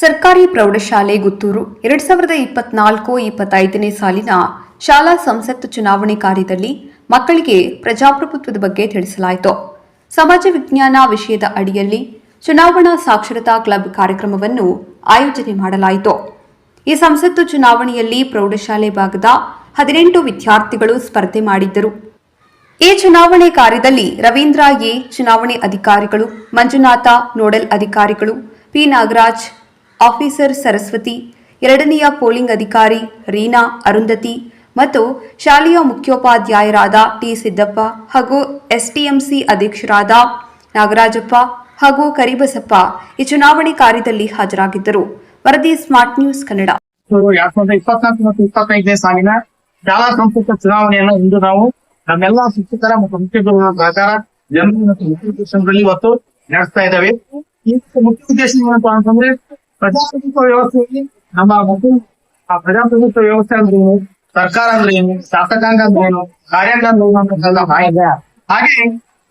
ಸರ್ಕಾರಿ ಪ್ರೌಢಶಾಲೆ ಗುತ್ತೂರು. ಎರಡ್ ಸಾವಿರದ ಇಪ್ಪತ್ನಾಲ್ಕು ಇಪ್ಪತ್ತೈದನೇ ಸಾಲಿನ ಶಾಲಾ ಸಂಸತ್ತು ಚುನಾವಣೆ ಕಾರ್ಯದಲ್ಲಿ ಮಕ್ಕಳಿಗೆ ಪ್ರಜಾಪ್ರಭುತ್ವದ ಬಗ್ಗೆ ತಿಳಿಸಲಾಯಿತು. ಸಮಾಜ ವಿಜ್ಞಾನ ವಿಷಯದ ಅಡಿಯಲ್ಲಿ ಚುನಾವಣಾ ಸಾಕ್ಷರತಾ ಕ್ಲಬ್ ಕಾರ್ಯಕ್ರಮವನ್ನು ಆಯೋಜನೆ ಮಾಡಲಾಯಿತು. ಈ ಸಂಸತ್ತು ಚುನಾವಣೆಯಲ್ಲಿ ಪ್ರೌಢಶಾಲೆ ಭಾಗದ ಹದಿನೆಂಟು ವಿದ್ಯಾರ್ಥಿಗಳು ಸ್ಪರ್ಧೆ ಮಾಡಿದ್ದರು. ಈ ಚುನಾವಣೆ ಕಾರ್ಯದಲ್ಲಿ ರವೀಂದ್ರ ಎ. ಚುನಾವಣೆ ಅಧಿಕಾರಿಗಳು, ಮಂಜುನಾಥ ನೋಡಲ್ ಅಧಿಕಾರಿಗಳು, ಪಿ. ನಾಗರಾಜ್ ಆಫೀಸರ್ ಸರಸ್ವತಿ, ಎರಡನೆಯ ಪೋಲಿಂಗ್ ಅಧಿಕಾರಿ ರೀನಾ ಅರುಂಧತಿ ಮತ್ತು ಶಾಲೆಯ ಮುಖ್ಯೋಪಾಧ್ಯಾಯರಾದ ಟಿ ಸಿದ್ದಪ್ಪ ಹಾಗೂ ಎಸ್ಟಿಎಂಸಿ ಅಧ್ಯಕ್ಷರಾದ ನಾಗರಾಜಪ್ಪ ಹಾಗೂ ಕರಿಬಸಪ್ಪ ಈ ಚುನಾವಣೆ ಕಾರ್ಯದಲ್ಲಿ ಹಾಜರಾಗಿದ್ದರು. ವರದಿ ಸ್ಮಾರ್ಟ್ ನ್ಯೂಸ್ ಕನ್ನಡ. ಎರಡ್ ಸಾವಿರದ ಇಪ್ಪತ್ನಾಲ್ಕು ಮತ್ತು ಇಪ್ಪತ್ತೈದನೇ ಸಾಲಿನ ಶಾಲಾ ಸಂಸ್ಕೃತ ಚುನಾವಣೆಯನ್ನು ಇಂದು ನಾವು ನಮ್ಮೆಲ್ಲ ಶಿಕ್ಷಕರ ಮತ್ತು ಮುಖ್ಯ ಪ್ರಕಾರ ಜನರು ಮತ್ತು ಮುಖ್ಯ ಉದ್ದೇಶಗಳಲ್ಲಿ ಇವತ್ತು ನಡೆಸ್ತಾ ಇದ್ದಾವೆ. ಮುಖ್ಯ ಉದ್ದೇಶ ಏನಪ್ಪಾ ಅಂತಂದ್ರೆ ಪ್ರಜಾಪ್ರಭುತ್ವ ವ್ಯವಸ್ಥೆಯಲ್ಲಿ ನಮ್ಮ ಮತ್ತು ಆ ಪ್ರಜಾಪ್ರಭುತ್ವ ವ್ಯವಸ್ಥೆ ಅಂದ್ರೆ ಏನು ಸರ್ಕಾರ ಅಂದ್ರೆ ಏನು ಶಾಸಕಾಂಗ ಅಂದ್ರೆ ಏನು ಕಾರ್ಯಾಂಗ ಅಂದ್ರೆ ಏನು ಅಂತ ಮಾಹಿತಿ ಹಾಗೆ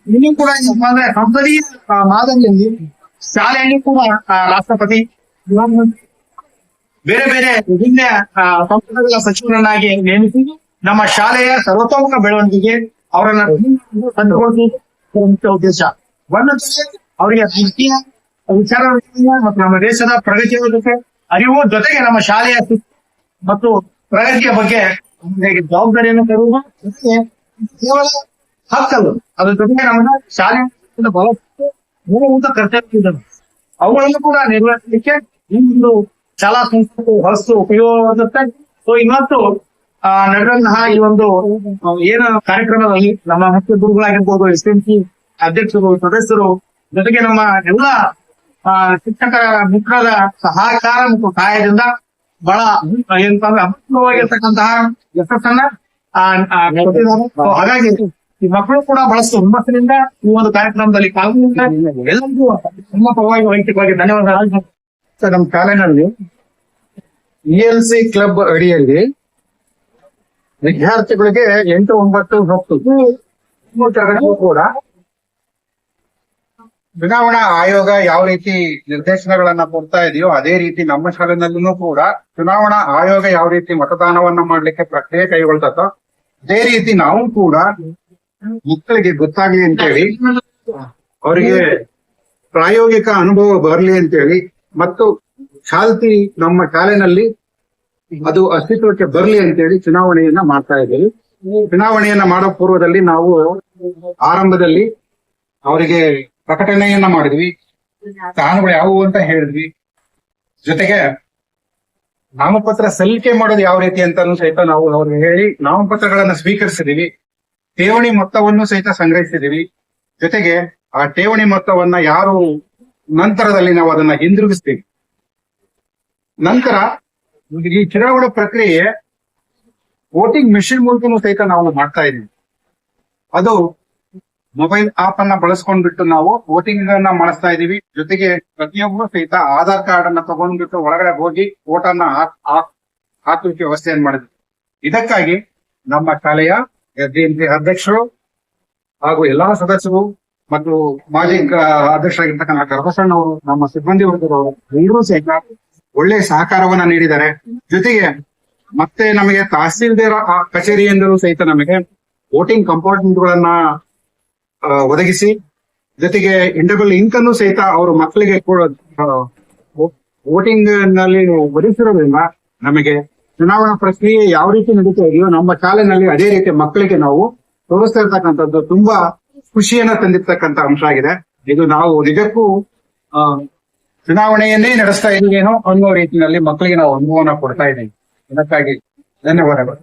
ಇನ್ನೂ ಕೂಡ ಏನಪ್ಪಾ ಅಂದ್ರೆ ಸಂಸದೀಯ ಆ, ಮಾದರಿಯಲ್ಲಿ ಶಾಲೆಯಲ್ಲಿ ಕೂಡ ಆ, ರಾಷ್ಟ್ರಪತಿ ಪ್ರಧಾನಮಂತ್ರಿ ಬೇರೆ ಬೇರೆ ವಿಭಿನ್ನ ಆ, ಸಂಪುಟಗಳ ಸಚಿವರನ್ನಾಗಿ ನೇಮಿಸಿ ನಮ್ಮ ಶಾಲೆಯ ಸರ್ವತೋಮುಖ ಬೆಳವಣಿಗೆಗೆ ಅವರನ್ನ ತಂದುಕೊಳ್ಳುವುದು ಇದರ ಮುಖ್ಯ ಉದ್ದೇಶ ಒಂದು ಅವರಿಗೆ ರಾಜಕೀಯ ವಿಚಾರ ಮತ್ತು ನಮ್ಮ ದೇಶದ ಪ್ರಗತಿಯ ಜೊತೆ ಅರಿವು ಜೊತೆಗೆ ನಮ್ಮ ಶಾಲೆಯ ಮತ್ತು ಪ್ರಗತಿಯ ಬಗ್ಗೆ ಜವಾಬ್ದಾರಿಯನ್ನು ತರುವುದು ಕೇವಲ ಹಕ್ಕಲ್ಲ. ಅದ್ರ ಜೊತೆಗೆ ನಮ್ಮ ಶಾಲೆ ಬಹಳಷ್ಟು ಮೂಲಭೂತ ಕರ್ತವ್ಯ ಇದ್ದಾವೆ ಅವುಗಳನ್ನು ಕೂಡ ನಿರ್ವಹಿಸಲಿಕ್ಕೆ ಈ ಒಂದು ಶಾಲಾ ಸಂಸ್ಥೆ ಹೊಸ ಉಪಯೋಗ ಸೊ ಇವತ್ತು ಆ, ನಡೆದಂತಹ ಈ ಒಂದು ಏನು ಕಾರ್ಯಕ್ರಮದಲ್ಲಿ ನಮ್ಮ ಮುಖ್ಯ ಗುರುಗಳಾಗಿರ್ಬೋದು ಎಸ್ ಎಂ ಸಿ ಅಧ್ಯಕ್ಷರು ಸದಸ್ಯರು ಜೊತೆಗೆ ನಮ್ಮ ಎಲ್ಲ ಶಿಕ್ಷಕರ ಮಿತ್ರರ ಸಹಕಾರ ಮತ್ತು ಸಹಾಯದಿಂದ ಬಹಳ ಏನಂತಂದ್ರೆ ಅಭಿಪ್ರಾಯವಾಗಿರ್ತಕ್ಕಂತಹ ಯಶಸ್ಸನ್ನ ಹಾಗಾಗಿ ಈ ಮಕ್ಕಳು ಕೂಡ ಬಹಳಷ್ಟು ಹುಮ್ಮಸ್ಸಿನಿಂದ ಈ ಒಂದು ಕಾರ್ಯಕ್ರಮದಲ್ಲಿ ಪಾಲ್ಗೊಂಡ ಎಲ್ಲರಿಗೂ ತುಂಬಾ ಪರವಾಗಿ ವೈಯಕ್ತಿಕವಾಗಿ ಧನ್ಯವಾದ ಸರ್ ನಮ್ಮ ಶಾಲೆನಲ್ಲಿ ಇ ಎಲ್ ಸಿ ಕ್ಲಬ್ ಅಡಿಯಲ್ಲಿ ವಿದ್ಯಾರ್ಥಿಗಳಿಗೆ ಎಂಟು ಒಂಬತ್ತು ಹತ್ತು. ಮೂರು ಕೂಡ ಚುನಾವಣಾ ಆಯೋಗ ಯಾವ ರೀತಿ ನಿರ್ದೇಶನಗಳನ್ನ ಕೊಡ್ತಾ ಇದೆಯೋ ಅದೇ ರೀತಿ ನಮ್ಮ ಶಾಲೆನಲ್ಲೂ ಕೂಡ ಚುನಾವಣಾ ಆಯೋಗ ಯಾವ ರೀತಿ ಮತದಾನವನ್ನ ಮಾಡ್ಲಿಕ್ಕೆ ಪ್ರಕ್ರಿಯೆ ಕೈಗೊಳ್ತದೋ ಅದೇ ರೀತಿ ನಾವು ಕೂಡ ಮಕ್ಕಳಿಗೆ ಗೊತ್ತಾಗ್ಲಿ ಅಂತೇಳಿ, ಅವರಿಗೆ ಪ್ರಾಯೋಗಿಕ ಅನುಭವ ಬರಲಿ ಅಂತೇಳಿ ಮತ್ತು ಶಾಂತಿ ನಮ್ಮ ಶಾಲೆನಲ್ಲಿ ಅದು ಅಸ್ತಿತ್ವಕ್ಕೆ ಬರಲಿ ಅಂತೇಳಿ ಚುನಾವಣೆಯನ್ನ ಮಾಡ್ತಾ ಇದ್ದೀವಿ. ಚುನಾವಣೆಯನ್ನ ಮಾಡೋ ಪೂರ್ವದಲ್ಲಿ ನಾವು ಆರಂಭದಲ್ಲಿ ಅವರಿಗೆ ಪ್ರಕಟಣೆಯನ್ನ ಮಾಡಿದ್ವಿ. ಸ್ಥಾನಗಳು ಯಾವುವು ಅಂತ ಹೇಳಿದ್ವಿ. ಜೊತೆಗೆ ನಾಮಪತ್ರ ಸಲ್ಲಿಕೆ ಮಾಡೋದು ಯಾವ ರೀತಿ ಅಂತ ಸಹಿತ ನಾವು ಅವ್ರಿಗೆ ಹೇಳಿ ನಾಮಪತ್ರಗಳನ್ನ ಸ್ವೀಕರಿಸಿದೀವಿ. ಠೇವಣಿ ಮೊತ್ತವನ್ನು ಸಹಿತ ಸಂಗ್ರಹಿಸಿದೀವಿ. ಜೊತೆಗೆ ಆ ಠೇವಣಿ ಮೊತ್ತವನ್ನ ಯಾರು ನಂತರದಲ್ಲಿ ನಾವು ಅದನ್ನ ಹಿಂದಿರುಗಿಸ್ತೀವಿ. ನಂತರ ಈ ಚುನಾವಣಾ ಪ್ರಕ್ರಿಯೆ ವೋಟಿಂಗ್ ಮೆಷಿನ್ ಮೂಲಕನೂ ಸಹಿತ ನಾವು ಮಾಡ್ತಾ ಇದೀವಿ ಅದು ಮೊಬೈಲ್ ಆಪ್ ಅನ್ನ ಬಳಸ್ಕೊಂಡ್ಬಿಟ್ಟು ನಾವು ವೋಟಿಂಗ್ ಅನ್ನ ಮಾಡಿಸ್ತಾ ಇದೀವಿ. ಜೊತೆಗೆ ಪ್ರತಿಯೊಬ್ಬರು ಸಹಿತ ಆಧಾರ್ ಕಾರ್ಡ್ ಅನ್ನ ತಗೊಂಡ್ಬಿಟ್ಟು ಒಳಗಡೆ ಹೋಗಿ ವೋಟ್ ಅನ್ನ ಹಾಕ್- ಹಾಕ್- ಹಾಕುವಿಕೆ ವ್ಯವಸ್ಥೆಯನ್ನು ಮಾಡಿದ್ವಿ ಇದಕ್ಕಾಗಿ ನಮ್ಮ ಶಾಲೆಯ ಅಧ್ಯಕ್ಷರು ಹಾಗೂ ಎಲ್ಲಾ ಸದಸ್ಯರು ಮತ್ತು ಮಾಜಿ ಅಧ್ಯಕ್ಷರಾಗಿರ್ತಕ್ಕಂಥ ಗರ್ಭಸಣ್ಣ ಅವರು ನಮ್ಮ ಸಿಬ್ಬಂದಿ ವರ್ಗದವರು ಎಲ್ಲರೂ ಸಹಿತ ಒಳ್ಳೆ ಸಹಕಾರವನ್ನ ನೀಡಿದ್ದಾರೆ. ಜೊತೆಗೆ ಮತ್ತೆ ನಮಗೆ ತಹಸೀಲ್ದಾರ್ ಕಚೇರಿಯಿಂದಲೂ ಸಹಿತ ನಮಗೆ ವೋಟಿಂಗ್ ಕಂಪಾರ್ಟ್ಮೆಂಟ್ ಗಳನ್ನ ಆ, ಒದಗಿಸಿ, ಜೊತೆಗೆ ಇಂಡಬಲ್ ಇಂಕ್ ಅನ್ನು ಸಹಿತ ಅವರು ಮಕ್ಕಳಿಗೆ ಕೂಡ ವೋಟಿಂಗ್ನಲ್ಲಿ ಒದಗಿಸಿರೋದ್ರಿಂದ ನಮಗೆ ಚುನಾವಣಾ ಪ್ರಕ್ರಿಯೆ ಯಾವ ರೀತಿ ನಡೀತಾ ಇದೆಯೋ ನಮ್ಮ ಶಾಲೆನಲ್ಲಿ ಅದೇ ರೀತಿ ಮಕ್ಕಳಿಗೆ ನಾವು ತೋರಿಸ್ತಾ ಇರ್ತಕ್ಕಂಥದ್ದು ತುಂಬಾ ಖುಷಿಯನ್ನ ತಂದಿರ್ತಕ್ಕಂಥ ಅಂಶ ಆಗಿದೆ. ಇದು ನಾವು ನಿಜಕ್ಕೂ ಚುನಾವಣೆಯನ್ನೇ ನಡೆಸ್ತಾ ಇದ್ದೀವೇನೋ ಅನ್ನೋ ರೀತಿಯಲ್ಲಿ ಮಕ್ಕಳಿಗೆ ನಾವು ಅನುಭವನ ಕೊಡ್ತಾ ಇದ್ದೀವಿ. ಇದಕ್ಕಾಗಿ ಧನ್ಯವಾದಗಳು.